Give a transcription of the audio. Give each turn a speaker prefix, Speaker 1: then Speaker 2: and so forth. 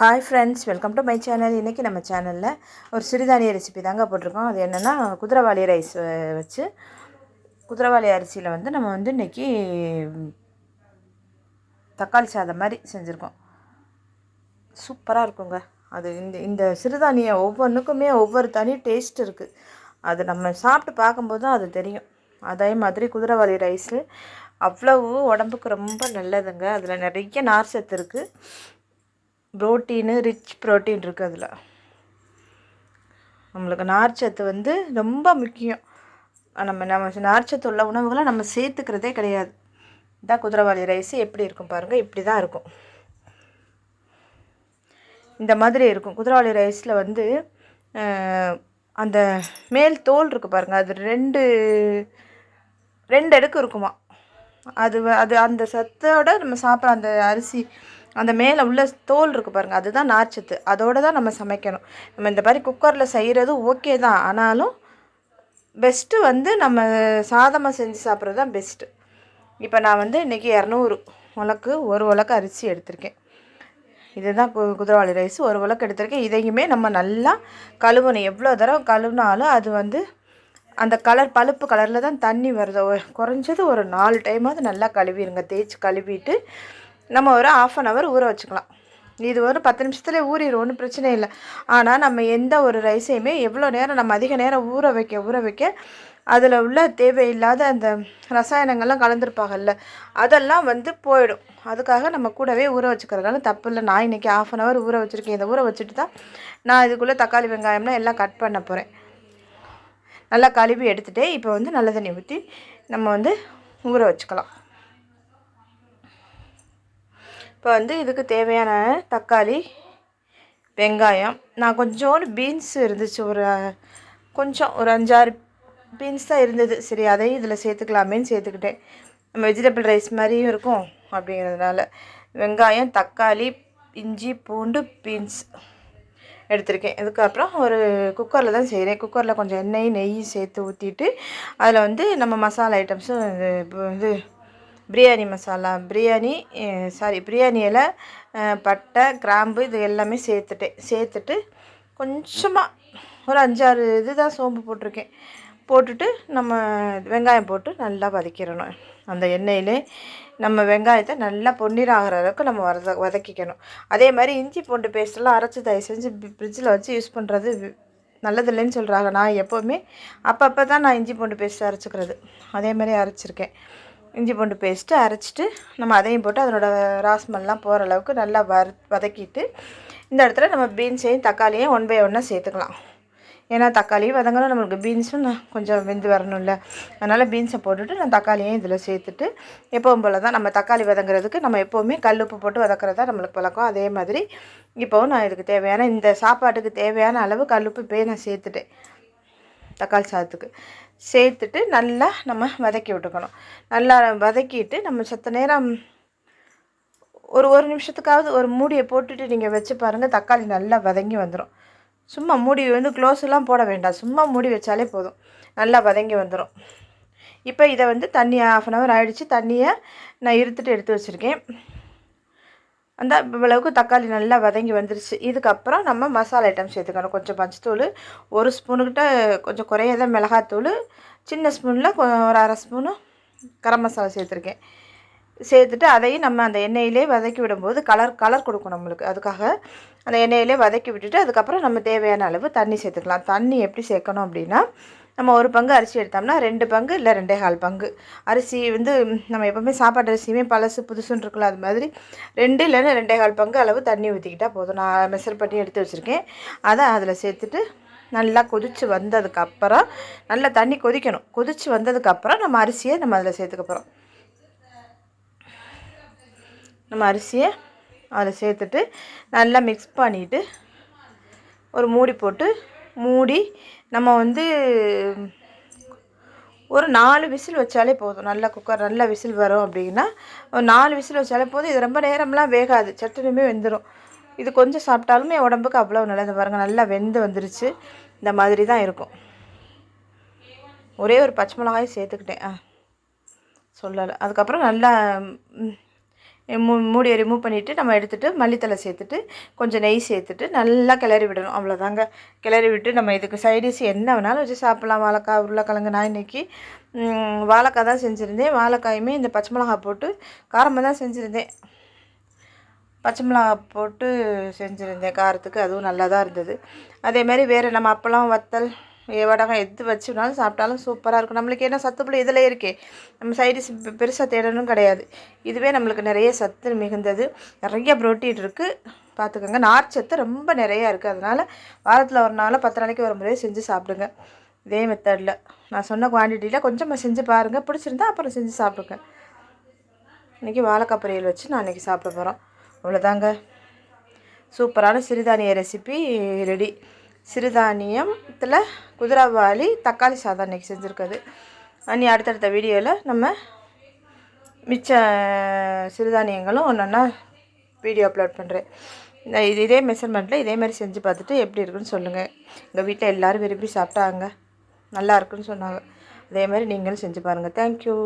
Speaker 1: Hi friends welcome to my channel இன்றைக்கி நம்ம சேனலில் ஒரு சிறுதானிய ரெசிபி தாங்க போட்டிருக்கோம். அது என்னென்னா குதிரைவாளி ரைஸ் வச்சு குதிரைவாளி அரிசியில் வந்து நம்ம வந்து இன்றைக்கி தக்காளி சாதம் மாதிரி செஞ்சுருக்கோம். சூப்பராக இருக்குங்க. அது இந்த இந்த சிறுதானியம் ஒவ்வொன்றுக்குமே ஒவ்வொரு தனி டேஸ்ட் இருக்குது அது நம்ம சாப்பிட்டு பார்க்கும்போது தான் அது தெரியும். அதே மாதிரி குதிரைவாளி ரைஸு அவ்வளவு உடம்புக்கு ரொம்ப நல்லதுங்க. அதில் நிறைய நார் சத்து இருக்குது ப்ரோட்டீனு ரிச் ப்ரோட்டீன் இருக்குது அதில். நம்மளுக்கு நார்ச்சத்து வந்து ரொம்ப முக்கியம். நம்ம நம்ம நார்ச்சத்து உள்ள உணவுகளை நம்ம சேர்த்துக்கிறதே கிடையாது. இதான் குதிரைவாளி ரைஸ் எப்படி இருக்கும் பாருங்கள் இப்படி தான் இருக்கும். இந்த மாதிரி இருக்கும். குதிரவாளி ரைஸில் வந்து அந்த மேல் தோல் இருக்குது பாருங்கள் அது ரெண்டு ரெண்டு அடுக்கு இருக்குமா. அது அது அந்த சத்தோட நம்ம சாப்பிட்ற அந்த அரிசி அந்த மேலே உள்ள தோல் இருக்குது பாருங்கள் அதுதான் நார்ச்சத்து. அதோடு தான் நம்ம சமைக்கணும். நம்ம இந்த மாதிரி குக்கரில் செய்கிறது ஓகே தான். ஆனாலும் பெஸ்ட்டு வந்து நம்ம சாதமாக செஞ்சு சாப்பிட்றது தான் பெஸ்ட்டு இப்போ நான் வந்து இன்றைக்கி இரநூறு உலக்கு ஒரு உலக்கு அரிசி எடுத்திருக்கேன். இதுதான் கு குதிரவாளி ரைஸ் ஒரு உலக்கு எடுத்திருக்கேன். இதையுமே நம்ம நல்லா கழுவணும். எவ்வளோ தடவை கழுவினாலும் அது வந்து அந்த கலர் பழுப்பு கலரில் தான் தண்ணி வருது. குறைஞ்சது ஒரு நாலு டைமாவது நல்லா கழுவிடுங்க. தேய்ச்சி கழுவிட்டு நம்ம ஒரு ஆஃப் அன் ஹவர் ஊற வச்சுக்கலாம். இது ஒரு பத்து நிமிஷத்துலேயே ஊறிடும் ஒன்றும் பிரச்சனை இல்லை. ஆனால் நம்ம எந்த ஒரு ரைஸையுமே எவ்வளோ நேரம் நம்ம அதிக நேரம் ஊற வைக்க ஊற வைக்க அதில் உள்ள தேவையில்லாத அந்த ரசாயனங்கள்லாம் கலந்துருப்பாங்கல்ல அதெல்லாம் வந்து போயிடும். அதுக்காக நம்ம கூடவே ஊற வச்சுக்கிறதுனால தப்பு இல்லை. நான் இன்றைக்கி ஆஃப் அன் ஹவர் ஊற வச்சுருக்கேன். இதை ஊற வச்சுட்டு தான் நான் இதுக்குள்ளே தக்காளி வெங்காயம்லாம் எல்லாம் கட் பண்ண போகிறேன் நல்லா கழுவி எடுத்துகிட்டே இப்போ வந்து நல்ல தண்ணி ஊற்றி நம்ம வந்து ஊற வச்சுக்கலாம். இப்போ வந்து இதுக்கு தேவையான தக்காளி வெங்காயம். நான் கொஞ்சோண்டு பீன்ஸ் இருந்துச்சு ஒரு கொஞ்சம் ஒரு அஞ்சாறு பீன்ஸ் தான் இருந்தது. சரி அதையும் இதில் சேர்த்துக்கலாமேன்னு சேர்த்துக்கிட்டேன். நம்ம வெஜிடபிள் ரைஸ் மாதிரியும் இருக்கும் அப்படிங்கிறதுனால. வெங்காயம் தக்காளி இஞ்சி பூண்டு பீன்ஸ் எடுத்திருக்கேன். இதுக்கப்புறம் ஒரு குக்கரில் தான் செய்கிறேன் குக்கரில் கொஞ்சம் எண்ணெய் நெய் சேர்த்து ஊற்றிட்டு அதில் வந்து நம்ம மசாலா ஐட்டம்ஸும் இது வந்து பிரியாணி மசாலா பிரியாணி சாரி பிரியாணி இலை பட்டை கிராம்பு இது எல்லாமே சேர்த்துட்டேன் சேர்த்துட்டு கொஞ்சமாக ஒரு அஞ்சாறு இது தான் சோம்பு போட்டிருக்கேன். போட்டுட்டு நம்ம வெங்காயம் போட்டு நல்லா வதக்கிடணும். அந்த எண்ணெயிலே நம்ம வெங்காயத்தை நல்லா பொன்னீர் ஆகிற அளவுக்கு நம்ம வத வதக்கிக்கணும். அதே மாதிரி இஞ்சி பூண்டு பேஸ்ட்டெல்லாம் அரைச்சி தயவு செஞ்சு ஃப்ரிட்ஜில் வச்சு யூஸ் பண்ணுறது நல்லதில்லைன்னு சொல்கிறாங்க நான் எப்போவுமே அப்பப்போ தான் நான் இஞ்சி பூண்டு பேஸ்ட் அரைச்சிக்கிறது. அதே மாதிரி அரைச்சிருக்கேன். இஞ்சி பூண்டு பேஸ்ட்டு அரைச்சிட்டு நம்ம அதையும் போட்டு அதனோட ராஸ்மெல்லாம் போகிற அளவுக்கு நல்லா வறு வதக்கிட்டு இந்த இடத்துல நம்ம பீன்ஸையும் தக்காளியும் ஒன் பை ஒன்னாக சேர்த்துக்கலாம். ஏன்னா தக்காளியும் வதங்கணும் நம்மளுக்கு பீன்ஸும் கொஞ்சம் வெந்து வரணும்ல. அதனால் பீன்ஸை போட்டுட்டு நான் தக்காளியும் இதில் சேர்த்துட்டு எப்பவும் போல் தான் நம்ம தக்காளி வதங்குறதுக்கு நம்ம எப்போவுமே கல் உப்பு போட்டு வதக்குறதா நம்மளுக்கு பழக்கம். அதே மாதிரி இப்போவும் நான் இதுக்கு தேவையான இந்த சாப்பாட்டுக்கு தேவையான அளவு கல் உப்பு இப்போயே நான் சேர்த்துட்டேன். தக்காளி சாதத்துக்கு. சேர்த்துட்டு நல்லா நம்ம வதக்கி விட்டுக்கணும். நல்லா வதக்கிட்டு நம்ம சத்த நேரம் ஒரு ஒரு நிமிஷத்துக்காவது ஒரு மூடியை போட்டுட்டு நீங்கள் வச்சு பாருங்கள் தக்காளி நல்லா வதங்கி வந்துடும் சும்மா மூடி வந்து க்ளோஸ்லாம் போட வேண்டாம். சும்மா மூடி வச்சாலே போதும். நல்லா வதங்கி வந்துடும் இப்போ இதை வந்து தண்ணி ஆஃப் அன் ஹவர் ஆகிடுச்சு தண்ணியை நான் இருத்துட்டு எடுத்து வச்சுருக்கேன். அந்த இவ்வளவுக்கு தக்காளி நல்லா வதங்கி வந்துருச்சு. இதுக்கப்புறம் நம்ம மசாலா ஐட்டம் சேர்த்துக்கணும். கொஞ்சம் பஞ்சத்தூள் ஒரு ஸ்பூனுக்கிட்ட கொஞ்சம் குறையாத மிளகாத்தூள் சின்ன ஸ்பூனில் ஒரு அரை ஸ்பூனு கரம் மசாலா சேர்த்துருக்கேன். சேர்த்துட்டு அதையும் நம்ம அந்த எண்ணெயிலே வதக்கி விடும்போது கலர் கலர் கொடுக்கும் நம்மளுக்கு. அதுக்காக அந்த எண்ணெயிலே வதக்கி விட்டுட்டு அதுக்கப்புறம் நம்ம தேவையான அளவு தண்ணி சேர்த்துக்கலாம். தண்ணி எப்படி சேர்க்கணும் அப்படின்னா நம்ம ஒரு பங்கு அரிசி எடுத்தோம்னா ரெண்டு பங்கு இல்லை ரெண்டே கால் பங்கு. அரிசி வந்து நம்ம எப்போவுமே சாப்பாடு அரிசியுமே பழசு புதுசுன்னு இருக்கலாம் அது மாதிரி ரெண்டு இல்லைன்னா ரெண்டே கால் பங்கு அளவு தண்ணி ஊற்றிக்கிட்டால் போதும். நான் மெஷர் பண்ணி எடுத்து வச்சுருக்கேன். அதை அதில் சேர்த்துட்டு நல்லா கொதித்து வந்ததுக்கப்புறம் நல்லா தண்ணி கொதிக்கணும். கொதித்து வந்ததுக்கப்புறம் நம்ம அரிசியை நம்ம அதில் சேர்த்துக்க போகிறோம் நம்ம அரிசியை அதில் சேர்த்துட்டு நல்லா மிக்ஸ் பண்ணிவிட்டு ஒரு மூடி போட்டு மூடி நம்ம வந்து ஒரு நாலு விசில் வச்சாலே போதும். நல்லா குக்கர் நல்லா விசில் வரும் அப்படின்னா ஒரு நாலு விசில் வச்சாலே போதும். இது ரொம்ப நேரம்லாம் வேகாது. சட்டுனுமே வெந்துடும் இது கொஞ்சம் சாப்பிட்டாலுமே உடம்புக்கு அவ்வளோ நல்லது. பாருங்கள் நல்லா வெந்து வந்துருச்சு. இந்த மாதிரி தான் இருக்கும். ஒரே ஒரு பச்சை மிளகாயும் சேர்த்துக்கிட்டேன். ஆ சொல்லலை. அதுக்கப்புறம் நல்லா மூ மூடியை ரிமூவ் பண்ணிவிட்டு நம்ம எடுத்துகிட்டு மல்லித்தலை சேர்த்துட்டு கொஞ்சம் நெய் சேர்த்துட்டு நல்லா கிளறி விடணும். அவ்வளோதாங்க கிளறி விட்டு நம்ம இதுக்கு சைடிஷ் என்ன வேணாலும் வச்சு சாப்பிட்லாம். வாழைக்காய் உருளைக்கிழங்கு நான் இன்றைக்கி வாழைக்காய் தான் செஞ்சுருந்தேன். வாழைக்காயுமே இந்த பச்சை மிளகா போட்டு காரமாக தான் செஞ்சுருந்தேன். பச்சை மிளகா போட்டு செஞ்சுருந்தேன். காரத்துக்கு அதுவும் நல்லா தான் இருந்தது அதேமாதிரி வேறு நம்ம அப்பளம் வத்தல் வடகம் எது வச்சுனாலும் சாப்பிட்டாலும் சூப்பராக இருக்கும். நம்மளுக்கு என்ன சத்துப்புள்ள இதில் இருக்கே. நம்ம சைடிஸ் பெருசாக தேடணும் கிடையாது. இதுவே நம்மளுக்கு நிறைய சத்து மிகுந்தது. நிறைய ப்ரோட்டீன் இருக்குது பார்த்துக்கோங்க நார்ச்சத்து ரொம்ப நிறையா இருக்குது அதனால் வாரத்தில் ஒரு நாள் பத்து நாளைக்கு ஒரு முறையை செஞ்சு சாப்பிடுங்க. இதே மெத்தடில் நான் சொன்ன குவான்டிட்டியில் கொஞ்சமாக செஞ்சு பாருங்கள் பிடிச்சிருந்தா அப்புறம் செஞ்சு சாப்பிடுங்க. இன்றைக்கி வாழைக்காய் பொரியல் வச்சு நான் இன்றைக்கி சாப்பிட போகிறோம் அவ்வளோதாங்க சூப்பரான சிறுதானிய ரெசிபி ரெடி. சிறுதானியத்தில் குதிரைவாளி தக்காளி சாதம் இன்றைக்கி செஞ்சுருக்குது இனி அடுத்தடுத்த வீடியோவில் நம்ம மிச்ச சிறுதானியங்களும் ஒன்று ஒன்றா வீடியோ அப்லோட் பண்ணுறேன் இது இதே மெஷர்மெண்ட்டில் இதே மாதிரி செஞ்சு பார்த்துட்டு எப்படி இருக்குன்னு சொல்லுங்கள் எங்கள் வீட்டில் எல்லோரும் விரும்பி சாப்பிட்டாங்க. நல்லா இருக்குன்னு சொன்னாங்க. அதே மாதிரி நீங்களும் செஞ்சு பாருங்கள் தேங்க்யூ